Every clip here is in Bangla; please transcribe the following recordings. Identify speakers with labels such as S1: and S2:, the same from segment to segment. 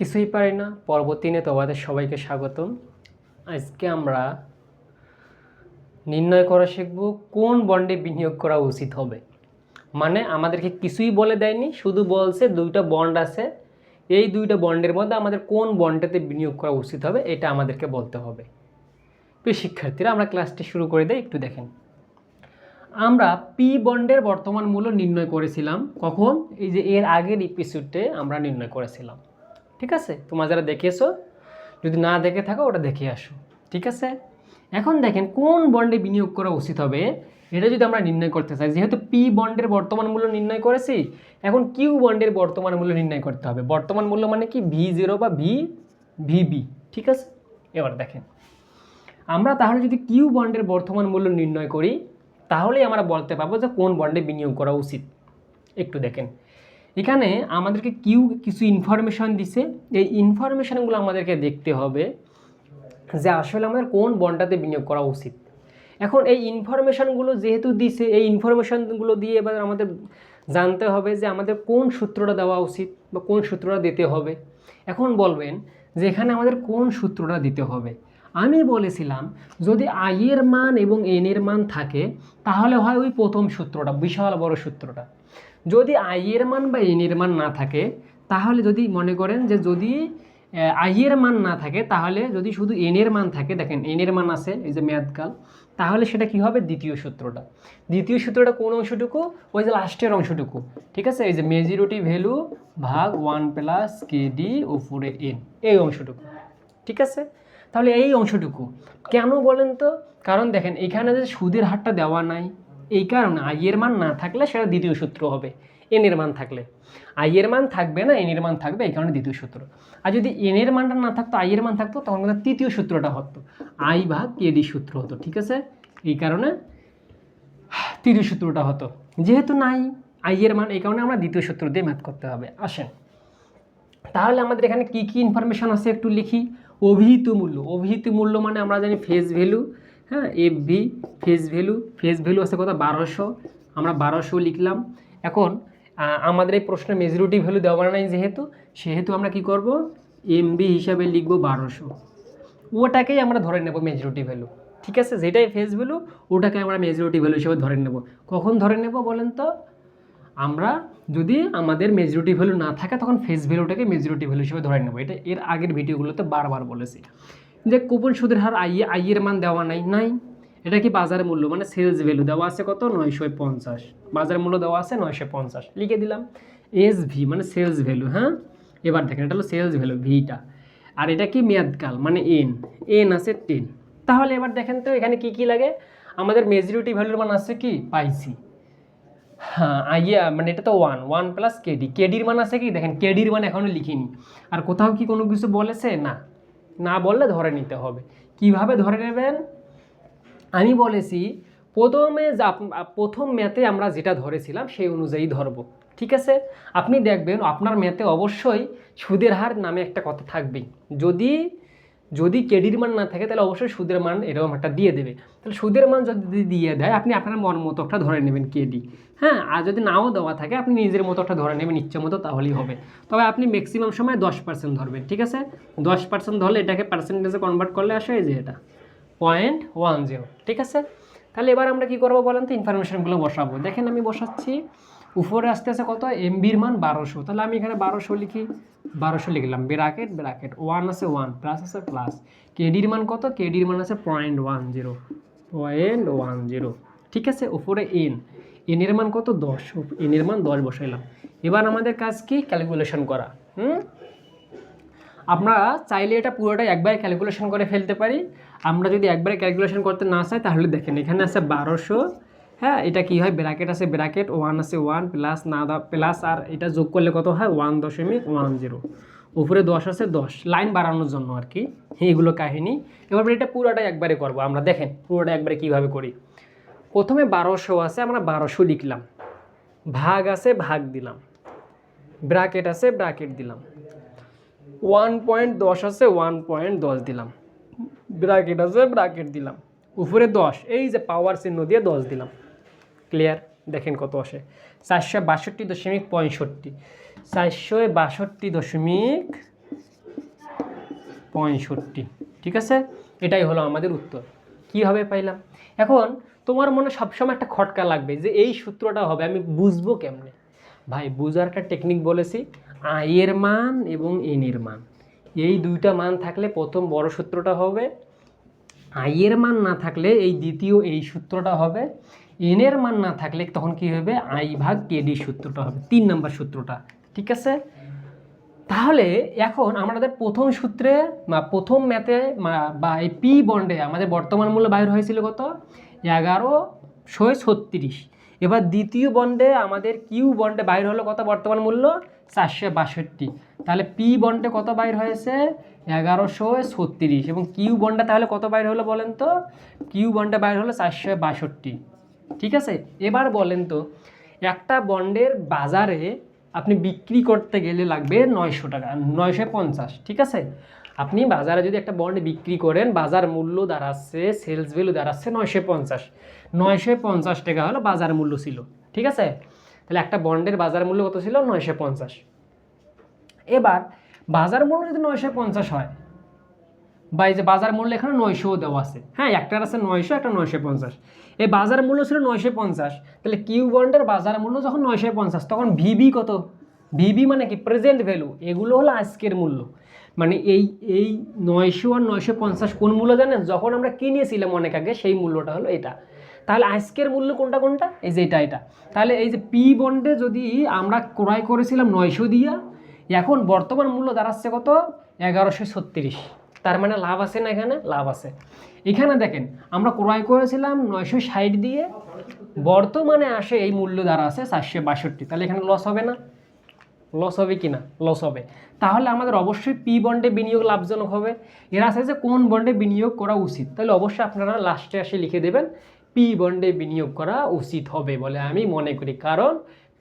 S1: কিছুই পারি না। পরবর্তী নিয়ে তোমাদের সবাইকে স্বাগতম। আজকে আমরা নির্ণয় করা শিখব কোন বন্ডে বিনিয়োগ করা উচিত হবে। মানে আমাদেরকে কিছুই বলে দেয়নি, শুধু বলছে দুইটা বন্ড আছে। এই দুইটা বন্ডের মধ্যে আমাদের কোন বন্ডেতে বিনিয়োগ করা উচিত হবে এটা আমাদেরকে বলতে হবে। প্রিয় শিক্ষার্থীরা, আমরা ক্লাসটি শুরু করে দেই, একটু দেখেন। আমরা পি বন্ডের বর্তমান মূল্য নির্ণয় করেছিলাম কখন? এই যে এর আগের এপিসোডে আমরা নির্ণয় করেছিলাম। ঠিক আছে? তোমরা যারা দেখেছ যদি না দেখে থাকো, ওটা দেখে আসো। ঠিক আছে? এখন দেখেন, কোন বন্ডে বিনিয়োগ করা উচিত হবে? এটা যদি আমরা নির্ণয় করতে চাই, যেহেতু পি বন্ডের বর্তমান মূল্য নির্ণয় করেছি, এখন কিউ বন্ডের বর্তমান মূল্য নির্ণয় করতে হবে। বর্তমান মূল্য মানে কি? ভি জিরো বা ভি ভিবি ঠিক আছে? এবার দেখেন, আমরা তাহলে যদি কিউ বন্ডের বর্তমান মূল্য নির্ণয় করি, তাহলেই আমরা বলতে পারব যে কোন বন্ডে বিনিয়োগ করা উচিত। একটু দেখেন এখানে আমাদেরকে কিউ কিছু ইনফরমেশন দিছে। এই ইনফরমেশনগুলো আমাদেরকে দেখতে হবে যে আসলে আমাদের কোন বন্ডটাতে বিনিয়োগ করা উচিত। এখন এই ইনফরমেশনগুলো যেহেতু দিছে, এই ইনফরমেশনগুলো দিয়ে এবার আমাদের জানতে হবে যে আমাদের কোন সূত্রটা দেওয়া উচিত বা কোন সূত্রটা দিতে হবে। এখন বলবেন যে এখানে আমাদের কোন সূত্রটা দিতে হবে। আমি বলেছিলাম, যদি আই এর মান এবং এনের মান থাকে, তাহলে হয় ওই প্রথম সূত্রটা, বিশাল বড় সূত্রটা। যদি আইয়ের মান বা এন এর মান না থাকে, তাহলে যদি মনে করেন যে যদি আইয়ের মান না থাকে, তাহলে যদি শুধু এনের মান থাকে, দেখেন এনের মান আছে, এই যে মেয়াদকাল, তাহলে সেটা কি হবে? দ্বিতীয় সূত্রটা। দ্বিতীয় সূত্রটা কোন অংশটুকু? ওই যে লাস্টের অংশটুকু। ঠিক আছে? এই যে মেজিরিটি ভ্যালু ভাগ ওয়ান প্লাস কে ডি উপরে এন, এই অংশটুকু। ঠিক আছে? তাহলে এই অংশটুকু। কেন বলেন তো? কারণ দেখেন, এখানে যে সুদের হারটা দেওয়া নাই এই কারণে আই এর মান না থাকলে সেটা দ্বিতীয় সূত্র হবে এন এর মান থাকলে। আই এর মান থাকবে না এন এর মান থাকবে, এই কারণে দ্বিতীয় সূত্র। আর যদি এন এর মানটা না থাকতো, আই এর মান থাকতো, তখন কিন্তু তৃতীয় সূত্রটা হতো। আই ভাগ কেডি সূত্র হতো, ঠিক আছে? এই কারণে তৃতীয় সূত্রটা হতো। যেহেতু নাই, আই এর মান, এই কারণে আমরা দ্বিতীয় সূত্র দিয়ে ম্যাথ করতে হবে। আসেন। তাহলে আমাদের এখানে কি কি ইনফরমেশন আছে একটু লিখি? অভিহিত মূল্য। অভিহিত মূল্য মানে আমরা জানি ফেস ভ্যালু হ্যাঁ F V face value face value আছে কথা বারোশো, আমরা বারোশো লিখলাম। এখন আমাদের এই প্রশ্নে মেজরিটি ভ্যালু দেওয়া নাই যেহেতু, সেহেতু আমরা কি করব? এম বি হিসাবে লিখব বারোশো। ওটাকেই আমরা ধরে নেব মেজরিটি ভ্যালু ঠিক আছে? যেটাই ফেস ভ্যালু ওটাকে আমরা মেজরিটি ভ্যালু হিসেবে ধরে নেব। কখন ধরে নেব বলেন তো? আমরা যদি আমাদের মেজরিটি ভ্যালু না থাকে, তখন ফেস ভ্যালুটাকে মেজরিটি ভ্যালু হিসেবে ধরে নেব। এটা এর আগের ভিডিওগুলোতে বারবার বলেছি। যে কুপন সুদের হার আই আই এর মান দেওয়া নাই নাই। এটা কি বাজার মূল্য? মানে সেলস ভ্যালু দেওয়া আছে কত? নয়শো পঞ্চাশ। বাজার মূল্য দেওয়া আছে নয়শো পঞ্চাশ। লিখে দিলাম। এস ভি মানে সেলস ভ্যালু হ্যাঁ? এবার দেখেন, এটা হলো সেলস ভ্যালু ভিটা আর এটা কি মেয়াদকাল? মানে এন এন আছে টেন তাহলে এবার দেখেন তো, এখানে কি কি লাগে? আমাদের মেজরিটি ভ্যালুর মান আছে কি? পাইসি হ্যাঁ আইয়া মানে এটা তো one one plus K D কেডির মান আছে কি? দেখেন কেডির মান এখনও লিখিনি। আর কোথাও কি কোনো কিছু বলেছে? না। না বললে ধরে নিতে হবে। কীভাবে ধরে নেবেন? আমি বলেছি, প্রথমে প্রথম ম্যাথে আমরা যেটা ধরেছিলাম সেই অনুযায়ী ধরব, ঠিক আছে? আপনি দেখবেন আপনার ম্যাথে অবশ্যই সুদের হার নামে একটা কথা থাকবে যদি যদি কেডির মান না থাকে, তাহলে অবশ্যই সুদের মান এরকম একটা দিয়ে দেবে। তাহলে সুদের মান যদি দিয়ে দেয়, আপনি আপনার মন মতো একটা ধরে নেবেন কেডি। হ্যাঁ আর যদি নাও দেওয়া থাকে, আপনি নিজের মতো একটা ধরে নেবেন, ইচ্ছে মতো তাহলেই হবে। তবে আপনি ম্যাক্সিমাম সময় দশ পার্সেন্ট ধরবেন, ঠিক আছে? দশ পার্সেন্ট ধরলে এটাকে পার্সেন্টেজে কনভার্ট করলে আসে যে এটা পয়েন্ট ওয়ান জিরো ঠিক আছে? তাহলে এবার আমরা কি করব বলেন তো? ইনফরমেশনগুলো বসাবো। দেখেন আমি বসাচ্ছি। উপরে আসতে আসতে কত এমবির মান বারোশো। তাহলে আমি এখানে বারোশো লিখি। বারোশো লিখলাম। ব্রাকেট ব্রাকেট ওয়ান আছে ওয়ান প্লাস আছে প্লাস কেডির মান কত? কেডির মান আছে point one zero point one zero ঠিক আছে? উপরে এন এনের মান কত? দশ। এনের মান দশ বসাইলাম। এবার আমাদের কাজ কি? ক্যালকুলেশন করা। হুম? আমরা চাইলে এটা পুরোটাই একবারে ক্যালকুলেশন করে ফেলতে পারি। আমরা যদি একবারে ক্যালকুলেশন করতে না চাই, তাহলে দেখেন এখানে আছে বারোশো। হ্যাঁ এটা কি হয়? ব্র্যাকেট আছে ব্র্যাকেট ওয়ান আছে ওয়ান প্লাস না দা প্লাস আর এটা যোগ করলে কত হয়? ওয়ান দশমিক ওয়ান জিরো উপরে দশ আছে দশ। লাইন বাড়ানোর জন্য আর কি। এইগুলো কাহিনী। এবার এটা পুরোটাই একবারে করব। আমরা দেখেন, পুরোটা একবারে কীভাবে করি। প্রথমে বারোশো আছে, আমরা বারোশো লিখলাম। ভাগ আছে, ভাগ দিলাম। ব্র্যাকেট আছে ব্র্যাকেট দিলাম। ওয়ান পয়েন্ট দশ আছে ওয়ান পয়েন্ট দশ দিলাম। ব্র্যাকেট আছে ব্র্যাকেট দিলাম। উপরে দশ, এই যে পাওয়ার চিহ্ন দিয়ে দশ দিলাম। ক্লিয়ার দেখেন কত আসে। চারশো বাষট্টি দশমিক পঁয়ষট্টি। চারশো বাষট্টি দশমিক পঁয়ষট্টি। ঠিক আছে? এটাই হলো আমাদের উত্তর। কীভাবে পাইলাম? এখন তোমার মনে সবসময় একটা খটকা লাগবে যে এই সূত্রটা হবে, আমি বুঝব কেমনে? ভাই, বুঝার একটা টেকনিক বলেছি, আয়ের মান এবং এনের মান। এই দুইটা মান থাকলে প্রথম বড় সূত্রটা হবে আইয়ের মান না থাকলে এই দ্বিতীয় এই সূত্রটা হবে এনের মান না থাকলে তখন কি হবে? আই ভাগ কেডি সূত্রটা হবে। তিন নাম্বার সূত্রটা। ঠিক আছে? তাহলে এখন আমাদের প্রথম সূত্রে প্রথম ম্যাথে বা এই পি বন্ডে আমাদের বর্তমান মূল্য বাইর হয়েছিল কত? এগারো ছয় ছত্রিশ। এবার দ্বিতীয় বন্ডে আমাদের কিউ বন্ডে বাইর হলো কত বর্তমান মূল্য? চারশো বাষট্টি। তাহলে পি বন্ডে কত বাইর হয়েছে? এগারোশো ছত্রিশ। এবং কিউ বন্ডে তাহলে কত বাইর হলো বলেন তো? কিউ বন্ডে বাইর হলো চারশো বাষট্টি। ঠিক আছে? এবার বলেন তো, একটা বন্ডের বাজারে আপনি বিক্রি করতে গেলে লাগবে নয়শো টাকা, নয়শো পঞ্চাশ, ঠিক আছে? আপনি বাজারে যদি একটা বন্ড বিক্রি করেন, বাজার মূল্য দাঁড়াচ্ছে সেলস ভ্যালু দাঁড়াচ্ছে নয়শো পঞ্চাশ। নয়শো পঞ্চাশ টাকা হলো বাজার মূল্য ছিল, ঠিক আছে? তাহলে একটা বন্ডের বাজার মূল্য কত ছিল? নয়শো পঞ্চাশ। এবার, বাজার মূল্য যদি নয়শো পঞ্চাশ হয় বা এই যে বাজার মূল্য এখানে নয়শো দেওয়া আছে। হ্যাঁ একটার আছে নয়শো, একটা নয়শো পঞ্চাশ। এই বাজার মূল্য ছিল নয়শো পঞ্চাশ। তাহলে কিউ বন্ডের বাজার মূল্য যখন নয়শো পঞ্চাশ, তখন ভিবি কত? ভিবি মানে কি? প্রেজেন্ট ভ্যালু এগুলো হলো আজকের মূল্য। মানে এই এই নয়শো আর নয়শো পঞ্চাশ কোন মূল্য জানেন? যখন আমরা কিনেছিলাম অনেক আগে, সেই মূল্যটা হলো এটা। তাহলে আজকের মূল্য কোনটা কোনটা? এই যে এটা এটা। তাহলে এই যে পি বন্ডে যদি আমরা ক্রয় করেছিলাম নয়শো দিয়া, এখন বর্তমান মূল্য দাঁড়াচ্ছে কত? এগারোশো ছত্রিশ। তার মানে লাভ আছে না এখানে? লাভ আছে। এখানে দেখেন, আমরা ক্রয় করেছিলাম নয়শো ষাট দিয়ে, বর্তমানে আসে এই মূল্য দ্বারা আছে চারশো বাষট্টি। তাহলে এখানে লস হবে না? লস হবে কি না? লস হবে। তাহলে আমাদের অবশ্যই পি বন্ডে বিনিয়োগ লাভজনক হবে। এরা আছে যে কোন বন্ডে বিনিয়োগ করা উচিত? তাহলে অবশ্যই আপনারা লাস্টে এসে লিখে দেবেন পি বন্ডে বিনিয়োগ করা উচিত হবে বলে আমি মনে করি। কারণ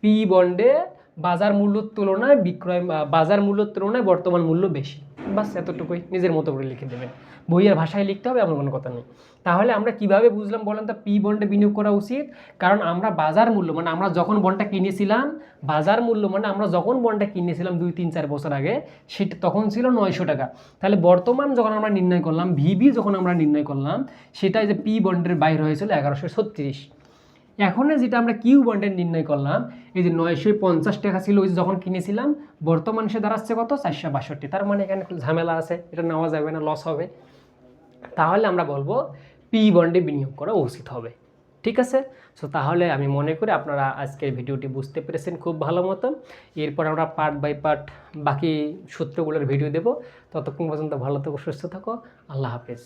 S1: পি বন্ডে বাজার মূল্যর তুলনায় বিক্রয়, বাজার মূল্যর তুলনায় বর্তমান মূল্য বেশি। বাস এতটুকুই নিজের মতো করে লিখে দেবেন। বইয়ের ভাষায় লিখতে হবে এমন কোনো কথা নেই। তাহলে আমরা কীভাবে বুঝলাম বলেন তো, পি বন্ডে বিনিয়োগ করা উচিত? কারণ আমরা বাজার মূল্য মানে আমরা যখন বন্ডটা কিনেছিলাম, বাজার মূল্য মানে আমরা যখন বন্ডটা কিনেছিলাম দুই, তিন, চার বছর আগে, সেটা তখন ছিল নয়শো টাকা। তাহলে বর্তমান যখন আমরা নির্ণয় করলাম, ভিবি যখন আমরা নির্ণয় করলাম, সেটাই যে পি বন্ডের বাইরে হয়েছিল এগারোশো ছত্রিশ। এখন যেটা আমরা কিউ বন্ডের নির্ণয় করলাম, এই যে নয়শো পঞ্চাশ টাকা ছিল ওই যখন কিনেছিলাম, বর্তমান সে দাঁড়াচ্ছে কত? চারশো বাষট্টি। তার মানে এখানে ঝামেলা আছে, এটা নেওয়া যাবে না লস হবে। তাহলে আমরা বলব পি বন্ডে বিনিয়োগ করা উচিত হবে। ঠিক আছে? সো তাহলে আমি মনে করি আপনারা আজকের ভিডিওটি বুঝতে পেরেছেন খুব ভালো মতো এরপর আমরা পার্ট বাই পার্ট বাকি সূত্রগুলোর ভিডিও দেব। ততক্ষণ পর্যন্ত ভালো থাকো, সুস্থ থাকো। আল্লাহ হাফেজ।